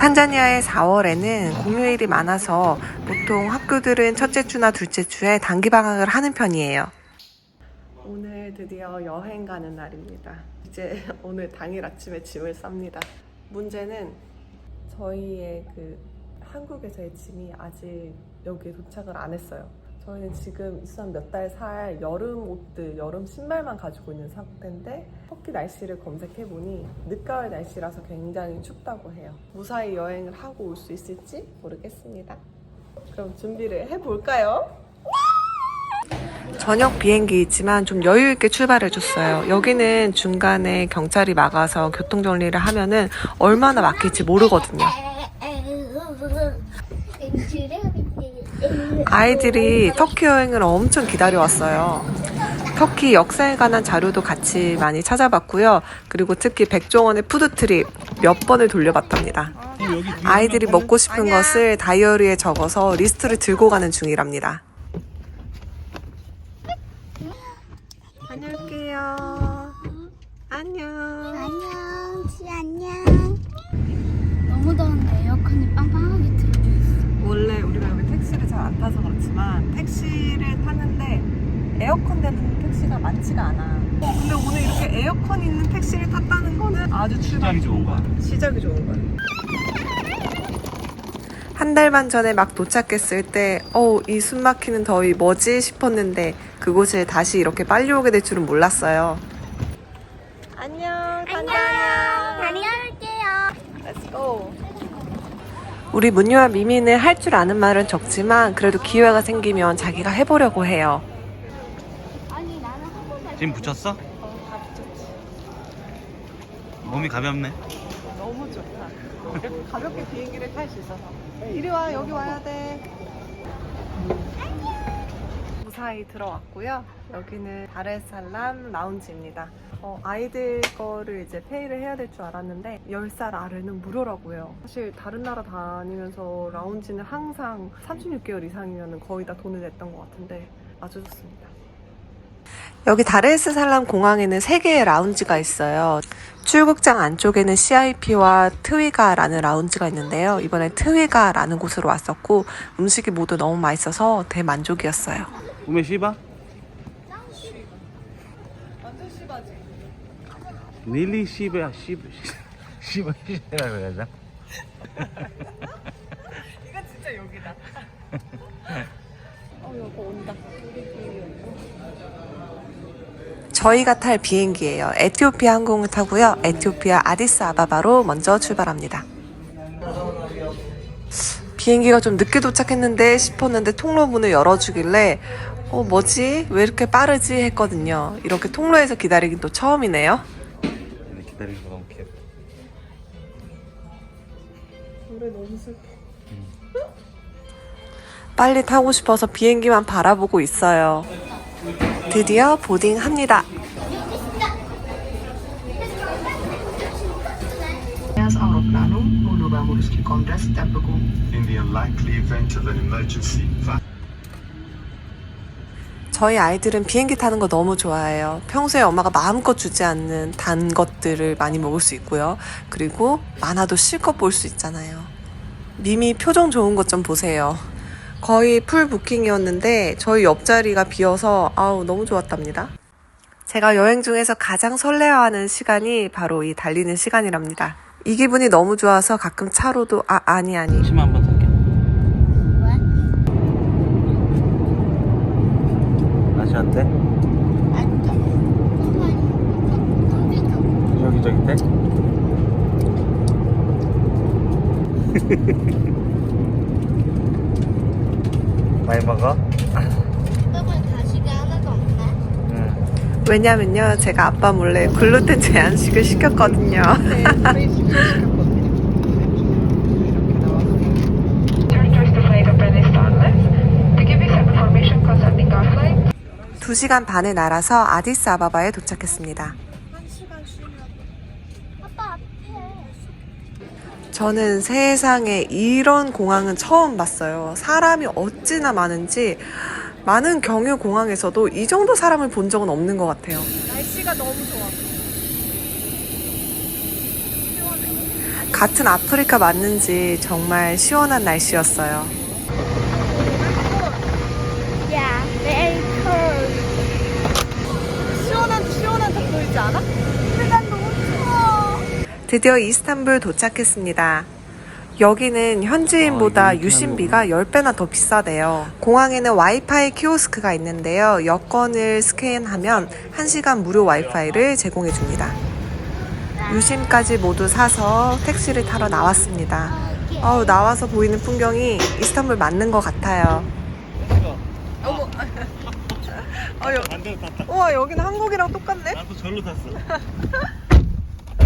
탄자니아의 4월에는 공휴일이 많아서 보통 학교들은 첫째 주나 둘째 주에 단기 방학을 하는 편이에요. 오늘 드디어 여행 가는 날입니다. 이제 오늘 당일 아침에 짐을 쌉니다. 문제는 저희의 그 한국에서의 짐이 아직 여기에 도착을 안 했어요. 저희는 지금 있으면 몇달 살 여름 옷들, 여름 신발만 가지고 있는 상태인데 터키 날씨를 검색해 보니 늦가을 날씨라서 굉장히 춥다고 해요. 무사히 여행을 하고 올 수 있을지 모르겠습니다. 그럼 준비를 해 볼까요? 저녁 비행기이지만 좀 여유 있게 출발해 줬어요. 여기는 중간에 경찰이 막아서 교통 정리를 하면은 얼마나 막힐지 모르거든요. 아이들이 터키 여행을 엄청 기다려왔어요. 터키 역사에 관한 자료도 같이 많이 찾아봤고요. 그리고 특히 백종원의 푸드트립 몇 번을 돌려봤답니다. 아이들이 먹고 싶은 것을 다이어리에 적어서 리스트를 들고 가는 중이랍니다. 다녀올게요. 안녕. 안녕, 지 안녕. 너무 더운데 에어컨이 빵빵하게 틀어져 있어. 원래 우리가 여기 택시를 잘 안 타서 그렇지만 택시를 탔는데 에어컨 되는 택시가 많지가 않아. 근데 오늘 이렇게 에어컨 있는 택시를 탔다는 거는 아주 출발이 좋은 거야. 시작이 좋은 거야. 한 달 반 전에 막 도착했을 때, 어우, 이 숨 막히는 더위 뭐지 싶었는데, 그곳에 다시 이렇게 빨리 오게 될 줄은 몰랐어요. 안녕, 다녀올게요. Let's go. 우리 문유와 미미는 할 줄 아는 말은 적지만 그래도 기회가 생기면 자기가 해보려고 해요. 아니 나는 한안짐 붙였어? 몸이 가볍네. 너무 좋다. 가볍게 비행기를 탈 수 있어서. 이리 와, 여기 와야 돼. 무사히 들어왔고요. 여기는 다레살람 라운지입니다. 어, 아이들 거를 이제 페이를 해야 될 줄 알았는데 10살 아래는 무료라고요. 사실 다른 나라 다니면서 라운지는 항상 36개월 이상이면 거의 다 돈을 냈던 것 같은데 아주 좋습니다. 여기 다레스 살람 공항에는 3개의 라운지가 있어요. 출국장 안쪽에는 CIP와 트위가라는 라운지가 있는데요. 이번에 트위가라는 곳으로 왔었고 음식이 모두 너무 맛있어서 대만족이었어요. 완전 심하지? 릴리 씹어야 씹 씹어 씹으라고 해야 되나? 이거 진짜 여기다. 어, 여기 온다. 저희가 탈 비행기예요. 에티오피아 항공을 타고요. 에티오피아 아디스 아바바로 먼저 출발합니다. 비행기가 좀 늦게 도착했는데 싶었는데 통로 문을 열어주길래 어 뭐지 왜 이렇게 빠르지 했거든요. 이렇게 통로에서 기다리긴 또 처음이네요. 근데 기다리는 거 너무 귀엽다. 노래 너무 슬퍼. 빨리 타고 싶어서 비행기만 바라보고 있어요. 드디어 보딩합니다. 저희 아이들은 비행기 타는 거 너무 좋아해요. 평소에 엄마가 마음껏 주지 않는 단 것들을 많이 먹을 수 있고요. 그리고 많아도 실컷 볼 수 있잖아요. 미미 표정 좋은 것 좀 보세요. 거의 풀 부킹이었는데 저희 옆자리가 비어서 아우 너무 좋았답니다. 제가 여행 중에서 가장 설레어하는 시간이 바로 이 달리는 시간이랍니다. 이 기분이 너무 좋아서 가끔 차로도 아 아니 아니 침 한번 살게. 맛이 어때? 여기저기 때? 많이 먹어? 가시가 하나도 없네. 응. 왜냐면요 제가 아빠 몰래 글루텐 제한식을 시켰거든요. Turn to flight open startless. To give you some information concerning our flight, 2시간 반에 날아서 아디스 아바바에 도착했습니다. 저는 세상에 이런 공항은 처음 봤어요. 사람이 어찌나 많은지 많은 경유 공항에서도 이 정도 사람을 본 적은 없는 것 같아요. 날씨가 너무 좋아. 같은 아프리카 맞는지 정말 시원한 날씨였어요. Yeah, very cold. 시원한 시원한 척 보이지 않아? 난 너무 추워. 드디어 이스탄불 도착했습니다. 여기는 현지인보다 아, 유심비가 10배나 더 비싸대요. 공항에는 와이파이 키오스크가 있는데요. 여권을 스캔하면 1시간 무료 와이파이를 제공해 줍니다. 유심까지 모두 사서 택시를 타러 나왔습니다. 어우, 나와서 보이는 풍경이 이스탄불 맞는 것 같아요. 어머. 어, 여. 우와, 여기는 한국이랑 똑같네? 나도 절로 탔어.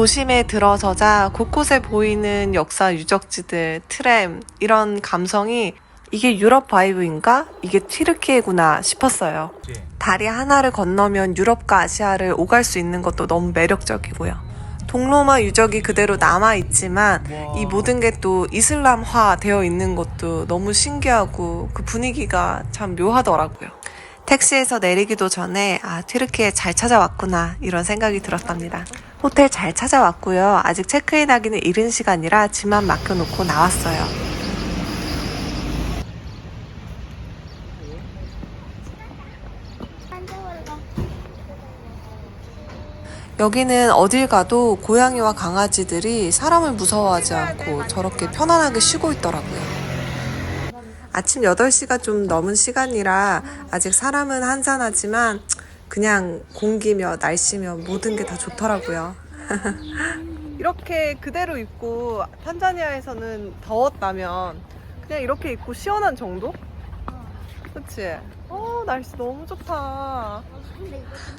도심에 들어서자 곳곳에 보이는 역사 유적지들, 트램, 이런 감성이 이게 유럽 바이브인가? 이게 튀르키예구나 싶었어요. 다리 하나를 건너면 유럽과 아시아를 오갈 수 있는 것도 너무 매력적이고요. 동로마 유적이 그대로 남아있지만 이 모든 게 또 이슬람화 되어 있는 것도 너무 신기하고 그 분위기가 참 묘하더라고요. 택시에서 내리기도 전에 아 튀르키예 잘 찾아왔구나 이런 생각이 들었답니다. 호텔 잘 찾아왔고요. 아직 체크인하기는 이른 시간이라 짐만 맡겨놓고 나왔어요. 여기는 어딜 가도 고양이와 강아지들이 사람을 무서워하지 않고 저렇게 편안하게 쉬고 있더라고요. 아침 8시가 좀 넘은 시간이라 아직 사람은 한산하지만 그냥 공기며 날씨며 모든 게 다 좋더라고요. 이렇게 그대로 입고 탄자니아에서는 더웠다면 그냥 이렇게 입고 시원한 정도? 그치? 어, 날씨 너무 좋다.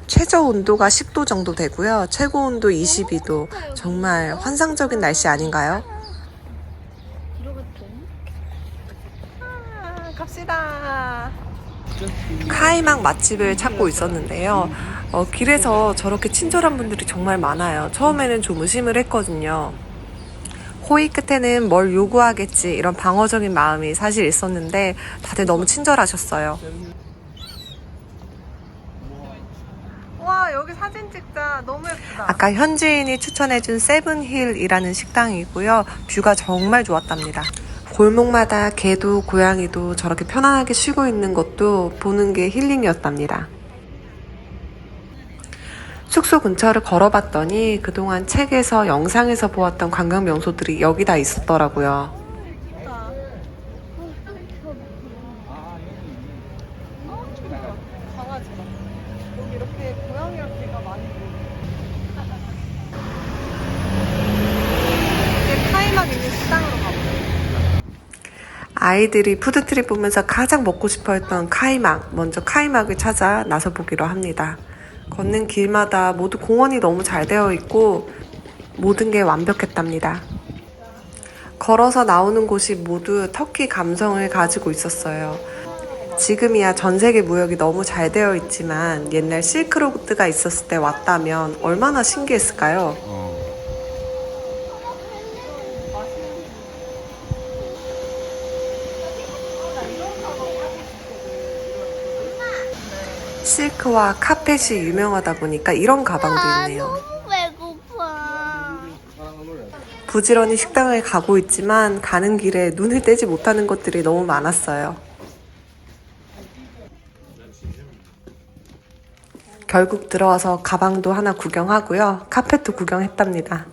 최저 온도가 10도 정도 되고요. 최고 온도 22도. 정말 환상적인 날씨 아닌가요? 아, 갑시다. 카이막 맛집을 찾고 있었는데요. 어, 길에서 저렇게 친절한 분들이 정말 많아요. 처음에는 좀 의심을 했거든요. 호의 끝에는 뭘 요구하겠지 이런 방어적인 마음이 사실 있었는데 다들 너무 친절하셨어요. 와 여기 사진 찍자 너무 예쁘다. 아까 현지인이 추천해준 세븐힐이라는 식당이고요. 뷰가 정말 좋았답니다. 골목마다 개도 고양이도 저렇게 편안하게 쉬고 있는 것도 보는 게 힐링이었답니다. 숙소 근처를 걸어봤더니 그동안 책에서 영상에서 보았던 관광 명소들이 여기 다 있었더라고요. 여기 이렇게 고양이랑 개가 많이 이제 카이막 있는 식당으로 가보자. 아이들이 푸드트립 보면서 가장 먹고 싶어 했던 카이막. 먼저 카이막을 찾아 나서 보기로 합니다. 걷는 길마다 모두 공원이 너무 잘 되어 있고 모든 게 완벽했답니다. 걸어서 나오는 곳이 모두 터키 감성을 가지고 있었어요. 지금이야 전 세계 무역이 너무 잘 되어 있지만 옛날 실크로드가 있었을 때 왔다면 얼마나 신기했을까요? 어. 실크와 카펫이 유명하다 보니까 이런 가방도 아, 있네요. 너무 배고파. 부지런히 식당을 가고 있지만 가는 길에 눈을 떼지 못하는 것들이 너무 많았어요. 결국 들어와서 가방도 하나 구경하고요. 카펫도 구경했답니다.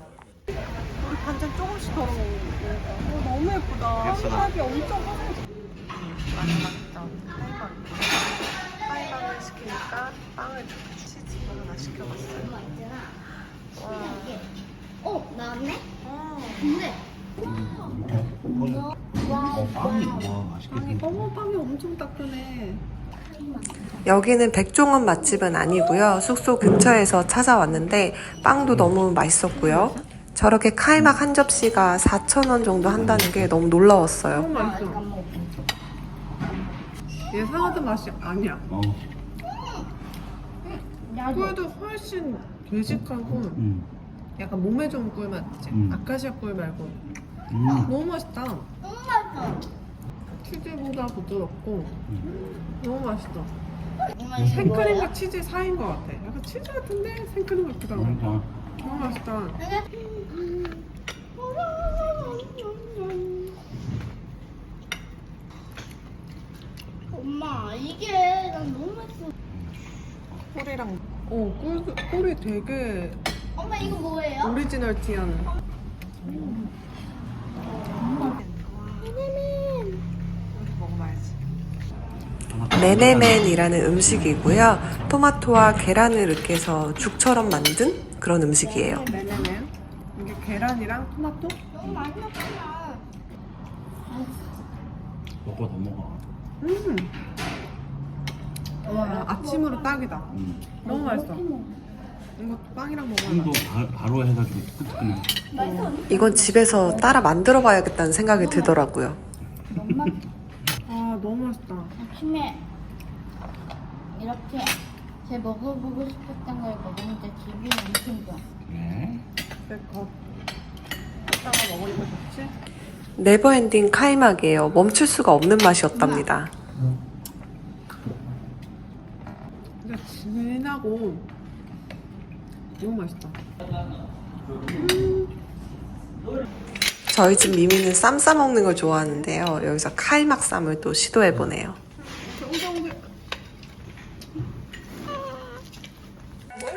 우리 반찬 조금씩 덜어 먹으니까 너무 예쁘다. 하이밥이 엄청 하이 밥을 시키니까 빵을 치즈볼 하나 시켜봤어요. 어, 나왔네? 근데 빵이 와 맛있겠다. 어머 빵이 엄청 따끈해. 여기는 백종원 맛집은 아니고요. 숙소 근처에서 찾아왔는데 빵도 너무 맛있었고요. 저렇게 카이막 한 접시가 4,000원 정도 한다는 게 너무 놀라웠어요. 예상하던 맛이 아니야. 어. 꿀도 훨씬 되직하고 음. 약간 몸에 좋은 꿀 맛이지. 음. 아카시아 꿀 말고 음. 너무 맛있다. 너무. 치즈보다 부드럽고 너무 맛있어. 이건 생크림과 치즈 사이인 것 같아. 약간 치즈 같은데 생크림 같기도 하고. 그러니까. 너무 맛있다. 엄마 이게 난 너무 맛있어. 꿀이랑 어 꿀, 꿀이 되게 엄마 이거 뭐예요? 오리지널 티하는. 네네. 먹어봐야지. 네네맨이라는 음식이고요. 토마토와 계란을 으깨서 죽처럼 만든 그런 음식이에요. 네네네. 이게 계란이랑 토마토? 너무 맛있었구나. 먹고 더 먹어. 음. 와 아침으로 딱이다. 음. 너무 맛있어. 이것도 빵이랑 먹어야 도 맛있어. 바로 해가지고 끄떡끄떡. 이건 집에서 따라 만들어 봐야겠다는 생각이 들더라고요. 아 너무 맛있다. 아침에 이렇게 제 먹어보고 싶었던 걸 먹으니까 기분이 엄청 좋아. 네. 내거 이따가 먹으니까 좋지? 네버엔딩 카이막이에요. 멈출 수가 없는 맛이었답니다. 진짜 진하고 너무 맛있다. 저희 집 미미는 쌈 싸 먹는 걸 좋아하는데요. 여기서 카이막 쌈을 또 시도해 보네요.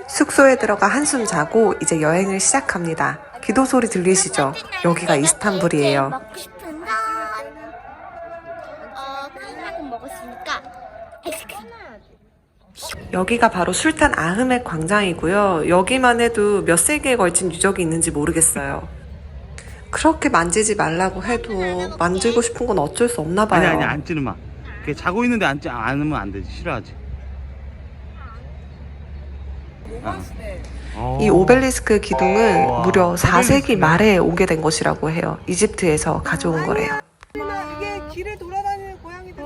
숙소에 들어가 한숨 자고 이제 여행을 시작합니다. 기도 소리 들리시죠? 여기가 이스탄불이에요. 여기가 바로 술탄 아흐멧 광장이고요. 여기만 해도 몇 세기에 걸친 유적이 있는지 모르겠어요. 그렇게 만지지 말라고 해도 만지고 싶은 건 어쩔 수 없나 봐요. 아니 아니 앉지는 마. 걔 자고 있는데 앉지 않으면 안 되지. 싫어하지. 어. 이 오벨리스크 기둥은 와, 무려 4세기 오벨리스크네. 말에 오게 된 것이라고 해요. 이집트에서 가져온 거래요. 이게 길에 돌아다니는 고양이들.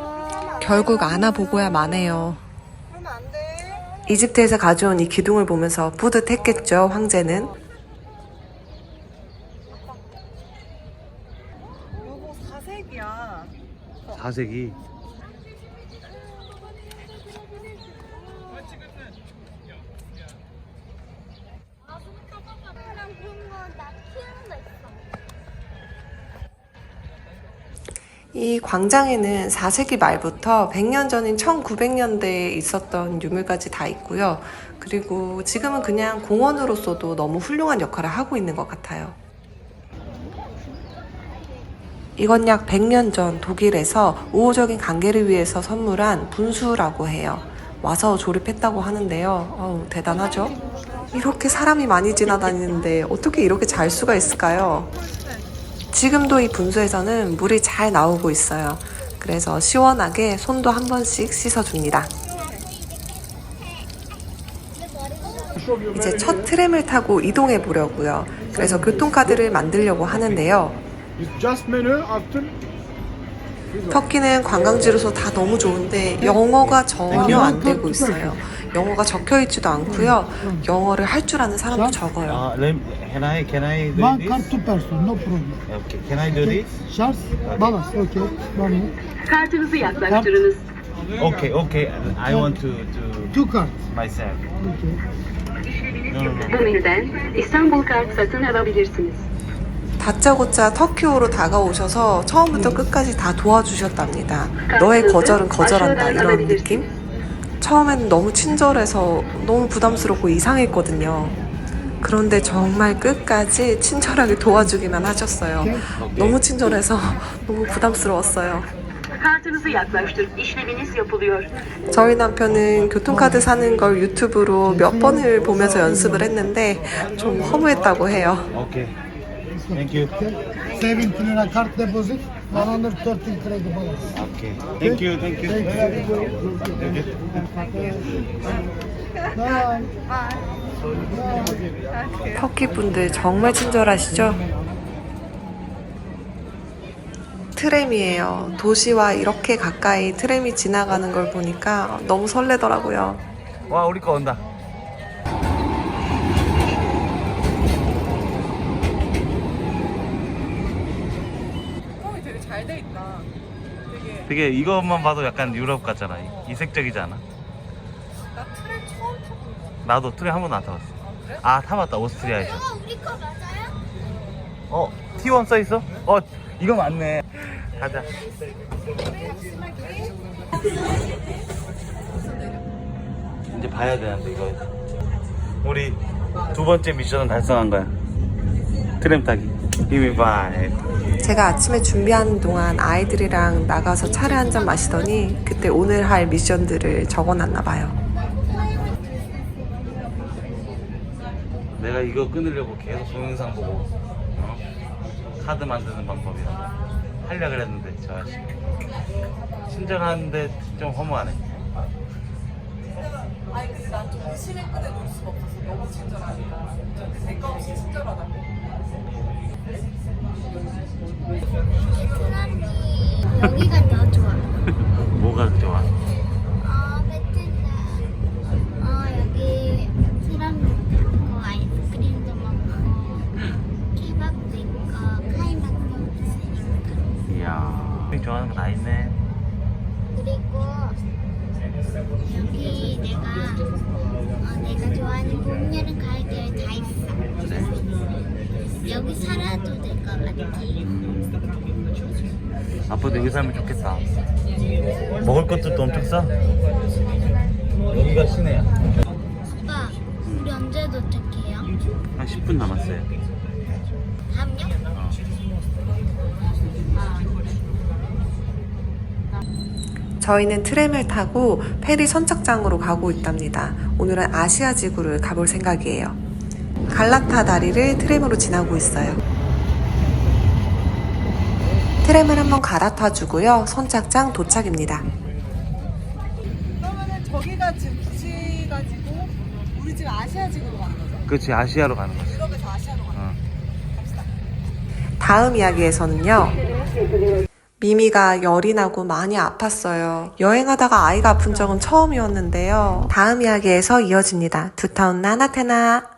결국 안아보고야 마네요. 이집트에서 가져온 이 기둥을 보면서 뿌듯했겠죠, 황제는. 요거 4색이야. 4세기. 그런 거나 키우는 거 있어. 이 광장에는 4세기 말부터 100년 전인 1900년대에 있었던 유물까지 다 있고요. 그리고 지금은 그냥 공원으로서도 너무 훌륭한 역할을 하고 있는 것 같아요. 이건 약 100년 전 독일에서 우호적인 관계를 위해서 선물한 분수라고 해요. 와서 조립했다고 하는데요. 어우, 대단하죠? 이렇게 사람이 많이 지나다니는데 어떻게 이렇게 잘 수가 있을까요? 지금도 이 분수에서는 물이 잘 나오고 있어요. 그래서 시원하게 손도 한 번씩 씻어줍니다. 이제 첫 트램을 타고 이동해 보려고요. 그래서 교통카드를 만들려고 하는데요. 터키는 관광지로서 다 너무 좋은데 영어가 전혀 안 되고 있어요. 영어가 적혀 있지도 않고요. 영어를 할 줄 아는 사람도 적어요. Uh, let, can I can I do one this? card two person, no problem. Okay. Can I do this? Charles, balance, okay. One, Kartınızı yaklaştırınız. Okay. Okay. I want to to two cards. myself. Okay. No no no. Bu menüden İstanbul kart satın alabilirsiniz. 다짜고짜 터키어로 다가오셔서 처음부터 끝까지 다 도와주셨답니다. 너의 거절은 거절한다 이런 느낌? 처음에는 너무 친절해서 너무 부담스럽고 이상했거든요. 그런데 정말 끝까지 친절하게 도와주기만 하셨어요. 너무 친절해서 너무 부담스러웠어요. Kartınızı yaklaştırıp işleminiz yapılıyor. 저희 남편은 교통카드 사는 걸 유튜브로 몇 번을 보면서 연습을 했는데 좀 허무했다고 해요. Okay. Thank you. Okay. 70 lira card deposit, 130 credit balance. Okay. Thank you. Thank you. Thank you. Bye. 터키 분들 정말 친절하시죠? 트램이에요. 도시와 이렇게 가까이 트램이 지나가는 걸 보니까 너무 설레더라고요. 와 우리 거 온다. 되게 이것만 봐도 약간 유럽 같잖아. 이- 이색적이지 않아? 나 트램 처음 타본 나도 트레인 한 번도 안 타봤어. 아 타봤다 오스트리아에서. 이거 우리 거 맞아요? 어 T1 써 있어? 어 이거 맞네. 가자. 이제 봐야 되는데 이거. 우리 두 번째 미션은 달성한 거야. 트램 타기. 비밀바이. 제가 아침에 준비하는 동안 아이들이랑 나가서 차를 한 잔 마시더니 그때 오늘 할 미션들을 적어놨나 봐요. 내가 이거 끊으려고 계속 동영상 보고 어? 카드 만드는 방법이야 하려 그랬는데 저 아저씨 친절한데 좀 허무하네 아니 근데 난좀 끈에 놓을 수가 없어서 너무 친절하니까 대가 없이 친절하다. 베트남이 여기가 더 좋아. 뭐가 좋아? 여기 살아도 될 것 같아. 앞으로도 여기 살면 좋겠다 먹을 것들도 엄청 싸 여기가 시내야 오빠, 우리 언제 도착해요? 한 10분 남았어요 다음요? 저희는 트램을 타고 페리 선착장으로 가고 있답니다. 오늘은 아시아 지구를 가볼 생각이에요. 갈라타 다리를 트램으로 지나고 있어요. 트램을 한번 갈아타 주고요. 선착장 도착입니다. 그러면은 저기가 지금 부지가지고 우리 지금 아시아 지구로 가는 거죠? 그렇지 아시아로 가는 거지 유럽에서 아시아로 가는 어. 다음 이야기에서는요. 미미가 열이 나고 많이 아팠어요. 여행하다가 아이가 아픈 적은 처음이었는데요. 다음 이야기에서 이어집니다. 두타운 나나테나.